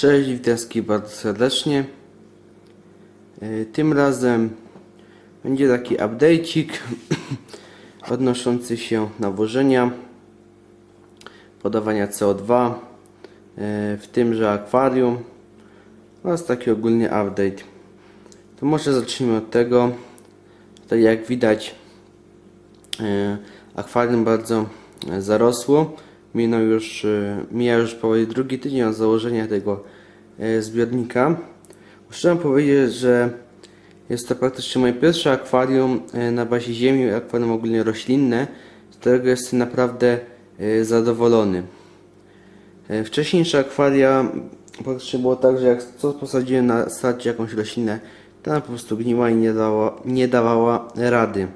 Cześć, witam bardzo serdecznie. E, Tym razem będzie taki update'ik odnoszący się nawożenia, podawania CO2 e, w tymże akwarium oraz taki ogólny update. To może zacznijmy od tego, tutaj jak widać e, akwarium bardzo zarosło. Minął już, e, mija już powoli drugi tydzień od założenia tego e, zbiornika. Muszę powiedzieć, że jest to praktycznie moje pierwsze akwarium e, na bazie ziemi, akwarium ogólnie roślinne, z którego jestem naprawdę zadowolony. Wcześniejsze akwaria praktycznie było tak, że jak co posadziłem na starcie jakąś roślinę, to ona po prostu gniła i nie dawała, nie dawała rady.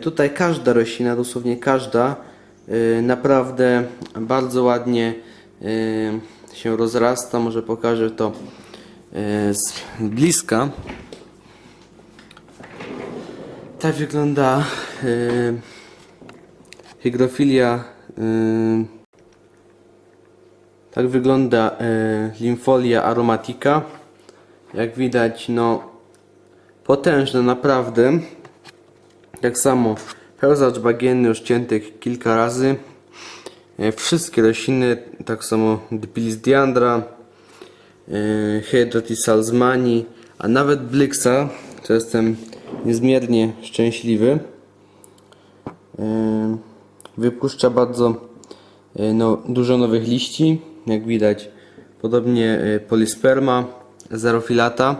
Tutaj każda roślina, dosłownie każda, naprawdę bardzo ładnie e, się rozrasta. Może pokażę to e, z bliska. Tak wygląda hygrofilia. Tak wygląda limfolia aromatica. Jak widać, no potężne naprawdę. Tak samo pełzacz bagienny już cięty kilka razy. E, Wszystkie rośliny, tak samo Dipilis diandra, e, Hydrotis salzmani, a nawet Blixa, to jestem niezmiernie szczęśliwy. E, Wypuszcza bardzo no, dużo nowych liści, jak widać. Podobnie Polisperma, Zerofilata.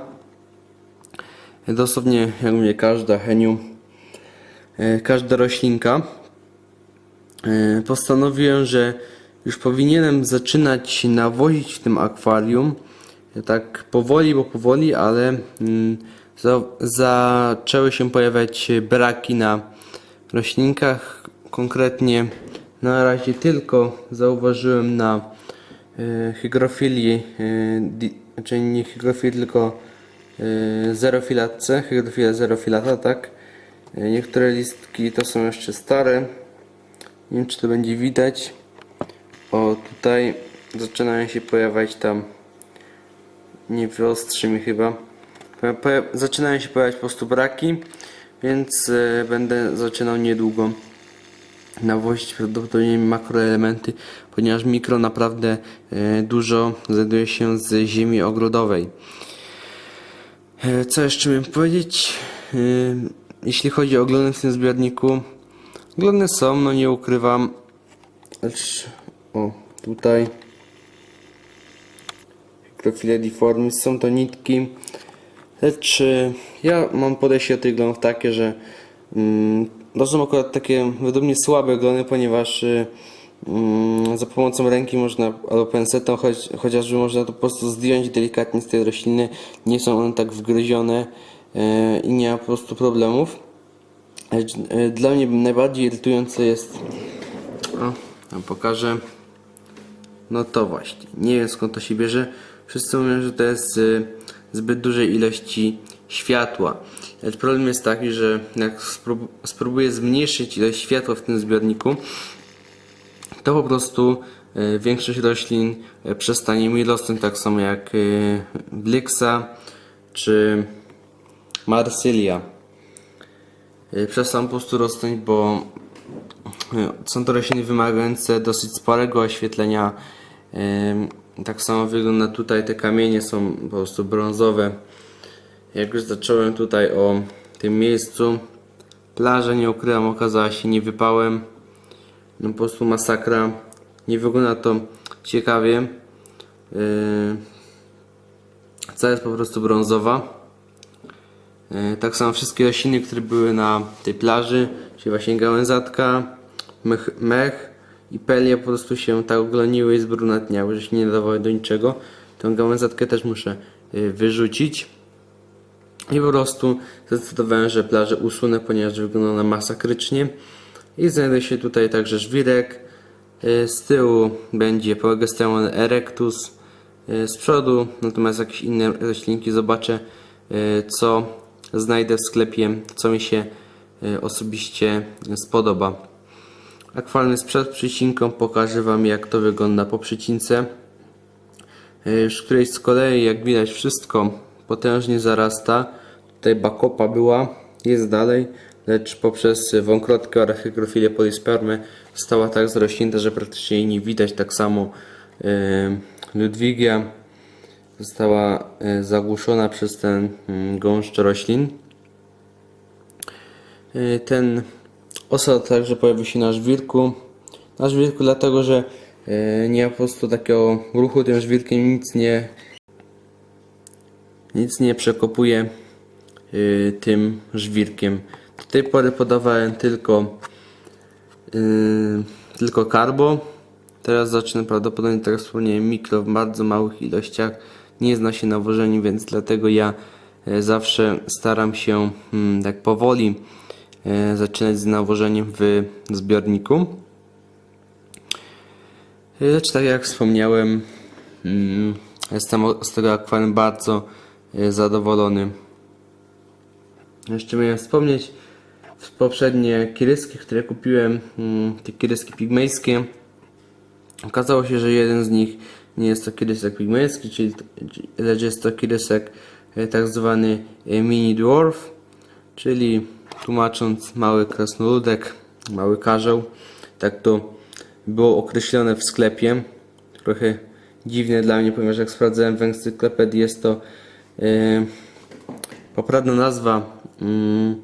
E, Dosłownie, jak mówię, każda heniu, każda roślinka. E, Postanowiłem, że już powinienem zaczynać nawozić w tym akwarium. E, Tak powoli, bo powoli, ale mm, za, zaczęły się pojawiać braki na roślinkach. Konkretnie na razie tylko zauważyłem na e, hygrofilii, e, di, znaczy nie tylko e, zerofilatce, hygrofilia zerofilata, tak. Niektóre listki to są jeszcze stare. Nie wiem czy to będzie widać. O tutaj zaczynają się pojawiać tam nie wyostrzy mi chyba. Zaczynają się pojawiać po prostu braki, więc e, będę zaczynał niedługo nawozić prawdopodobnie makroelementy, ponieważ mikro naprawdę e, dużo znajduje się z ziemi ogrodowej. E, Co jeszcze miałem powiedzieć? Jeśli chodzi o glony w tym zbiorniku, glony są, no nie ukrywam, o tutaj. Microphylla deformis są to nitki, lecz e, ja mam podejście do tych glonów takie, że mm, są akurat takie według mnie słabe glony, ponieważ e, mm, za pomocą ręki można, albo pensetą choć, chociażby można to po prostu zdjąć delikatnie z tej rośliny, nie są one tak wgryzione i nie ma po prostu problemów. Lecz, e, Dla mnie najbardziej irytujące jest, o, pokażę, no to właśnie. Nie wiem skąd to się bierze. Wszyscy mówią, że to jest zbyt dużej ilości światła. Problem jest taki, że jak sprób- spróbuję zmniejszyć ilość światła w tym zbiorniku, to po prostu e, większość roślin e, przestanie mi rosnąć tak samo jak e, Blixa czy Marsylia. E, Przestaną po prostu rosnąć, bo e, są to rośliny wymagające dosyć sporego oświetlenia. Em, Tak samo wygląda tutaj, te kamienie są po prostu brązowe. Jak już zacząłem tutaj o tym miejscu, plaża nie ukrywam, okazała się niewypałem. No po prostu masakra. Nie wygląda to ciekawie. Cała jest po prostu brązowa. Yy, Tak samo wszystkie rośliny, które były na tej plaży, czyli właśnie gałęzatka, mech, mech i pelie po prostu się tak ogloniły i zbrunatniały, że się nie nadawały do niczego. Tę gałęzatkę też muszę yy, wyrzucić. I po prostu zdecydowałem, że plażę usunę, ponieważ wygląda ona masakrycznie. I znajduje się tutaj także żwirek. Y, Z tyłu będzie Progesterone erectus. Z przodu natomiast jakieś inne roślinki zobaczę co znajdę w sklepie, co mi się y, osobiście spodoba. Akwalny sprzed przycinką pokażę Wam jak to wygląda po przycince. E, Już którejś z kolei, jak widać, wszystko potężnie zarasta. Tutaj bakopa była, jest dalej, lecz poprzez wąkrotkę oraz hygrofilię polispermy została tak zrośnięta, że praktycznie jej nie widać. Tak samo e, Ludwigia została e, zagłuszona przez ten mm, gąszcz roślin. E, Ten osad także pojawił się na żwirku. Na żwirku dlatego, że e, nie ma po prostu takiego ruchu tym żwirkiem nic nie nic nie przekopuje tym żwirkiem. Do tej pory podawałem tylko tylko karbo. Teraz zacznę prawdopodobnie, tak jak wspomniałem, mikro w bardzo małych ilościach. Nie zna się nawożeniu, więc dlatego ja e, zawsze staram się mm, tak powoli e, zaczynać z nawożeniem w zbiorniku. Lecz tak jak wspomniałem, mm, jestem z tego akwarium bardzo e, zadowolony. Jeszcze miałem wspomnieć, poprzednie kiryski, które kupiłem, mm, te kiryski pigmejskie, okazało się, że jeden z nich nie jest to kirysek pigmejski, czyli, lecz jest to kirysek e, tak zwany e, mini dwarf, czyli tłumacząc mały krasnoludek, mały karzeł. Tak to było określone w sklepie. Trochę dziwne dla mnie, ponieważ jak sprawdzałem w encyklopedii jest to e, poprawna nazwa mm,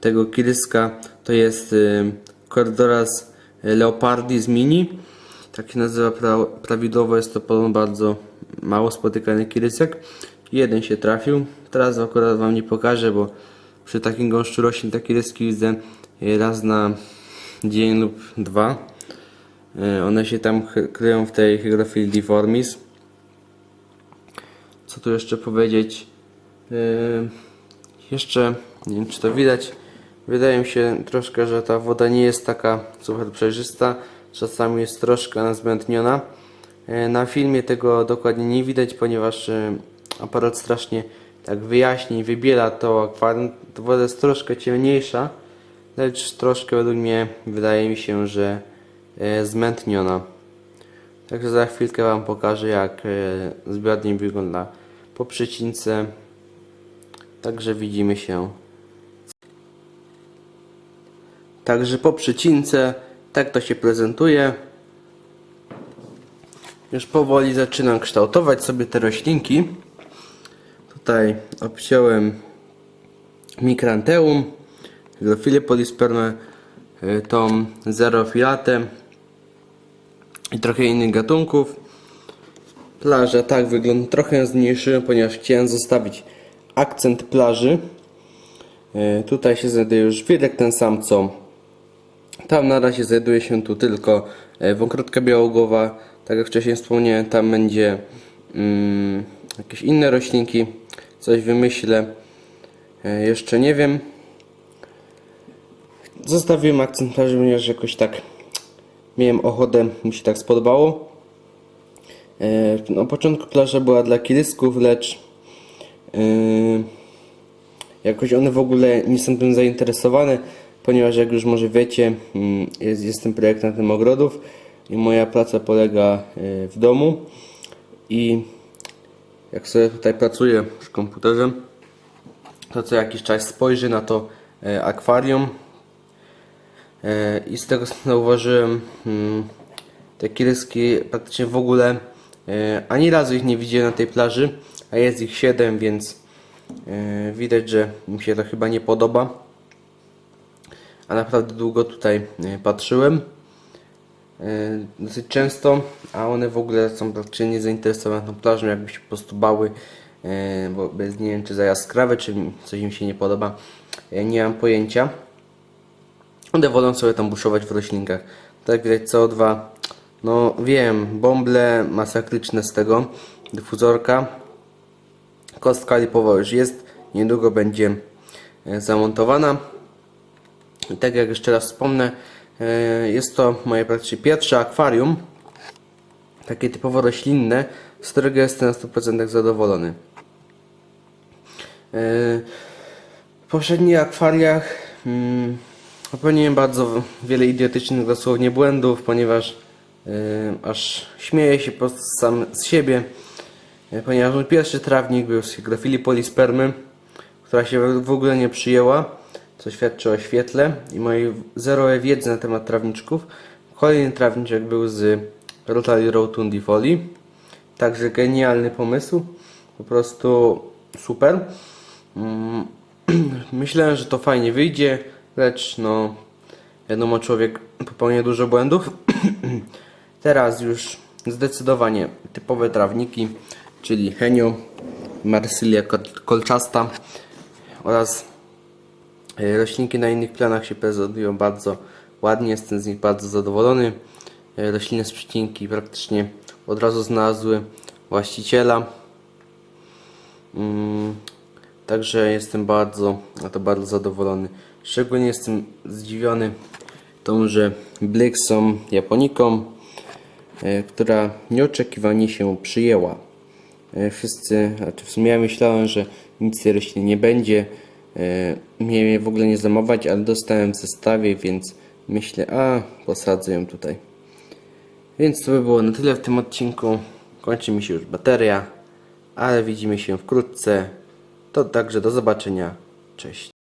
tego kiryska to jest e, Cordoras leopardis mini. Tak się nazywa pra, prawidłowo, jest to podobno bardzo mało spotykany kirysek. Jeden się trafił. Teraz akurat Wam nie pokażę, bo przy takim gąszczu roślin takie ryski widzę e, raz na dzień lub dwa. E, One się tam kryją w tej Hygrophil deformis. Co tu jeszcze powiedzieć? E, Jeszcze, nie wiem czy to widać, wydaje mi się troszkę, że ta woda nie jest taka super przejrzysta. Czasami jest troszkę nazbętniona. E, Na filmie tego dokładnie nie widać, ponieważ e, aparat strasznie tak wyjaśni i wybiela to akwarium. Woda jest troszkę ciemniejsza, lecz troszkę według mnie wydaje mi się, że e, zmętniona. Także za chwilkę Wam pokażę jak zbiornik wygląda po przecince. Także widzimy się. Także po przecince tak to się prezentuje. Już powoli zaczynam kształtować sobie te roślinki. Tutaj obciąłem mikranteum, hygrofilię polispermę, y, tą zerofilatę i trochę innych gatunków. Plaża tak wygląda, trochę zmniejszyłem, ponieważ chciałem zostawić akcent plaży. Y, Tutaj się znajduje już widok ten sam co tam na razie znajduje się tu tylko e, wąkrotka białogłowa. Tak jak wcześniej wspomniałem, tam będzie mm, jakieś inne roślinki. Coś wymyślę. E, jeszcze nie wiem. Zostawiłem akcent plaży, ponieważ jakoś tak miałem ochotę, mi się tak spodobało. E, Na początku plaża była dla kirysków, lecz jakoś one w ogóle nie są tym zainteresowane, ponieważ jak już może wiecie, mm, jest, jestem projektantem ogrodów i moja praca polega e, w domu i jak sobie tutaj pracuję przy komputerze, to co jakiś czas spojrzę na to e, akwarium e, i z tego zauważyłem mm, te kiryski praktycznie w ogóle ani razu ich nie widziałem na tej plaży, a jest ich 7, więc widać, że mi się to chyba nie podoba. A naprawdę długo tutaj e, patrzyłem. E, Dosyć często, a one w ogóle są praktycznie niezainteresowane tą plażą, jakby się po prostu bały, e, bo bez nie wiem czy za jaskrawe, czy coś im się nie podoba. Nie mam pojęcia. One wolą sobie tam buszować w roślinkach. Tak widać CO2. No wiem, bąble masakryczne z tego. Dyfuzorka. Kostka lipowa już jest. Niedługo będzie zamontowana. Tak jak jeszcze raz wspomnę, e, jest to moje praktycznie pierwsze akwarium. Takie typowo roślinne, z którego jestem na 100% zadowolony. E, w poprzednich akwariach mm, popełniłem bardzo wiele idiotycznych dosłownie błędów, ponieważ y, aż śmieję się po prostu sam z siebie. e, ponieważ mój pierwszy trawnik był z hygrofilii polispermy, która się w ogóle nie przyjęła, co świadczy o świetle i mojej zerowej wiedzy na temat trawniczków. Kolejny trawniczek był z Rotary Rotundi Folii, także genialny pomysł, po prostu super. Mm, Myślałem, że to fajnie wyjdzie, lecz no wiadomo, człowiek popełnia dużo błędów. Teraz już zdecydowanie typowe trawniki, czyli Henio, Marsylia kol- kolczasta oraz roślinki na innych planach się prezentują bardzo ładnie, jestem z nich bardzo zadowolony. E, Rośliny z przycinki praktycznie od razu znalazły właściciela. Mm, Także jestem bardzo, a to bardzo zadowolony. Szczególnie jestem zdziwiony tą, że Blixą japoniką, e, która nieoczekiwanie się przyjęła. E, Wszyscy, znaczy w sumie ja myślałem, że nic z tej rośliny nie będzie. E, Miałem je w ogóle nie zamawiać, ale dostałem w zestawie, więc myślę, a posadzę ją tutaj. Więc to by było na tyle w tym odcinku. Kończy mi się już bateria, ale widzimy się wkrótce. To także do zobaczenia. Cześć.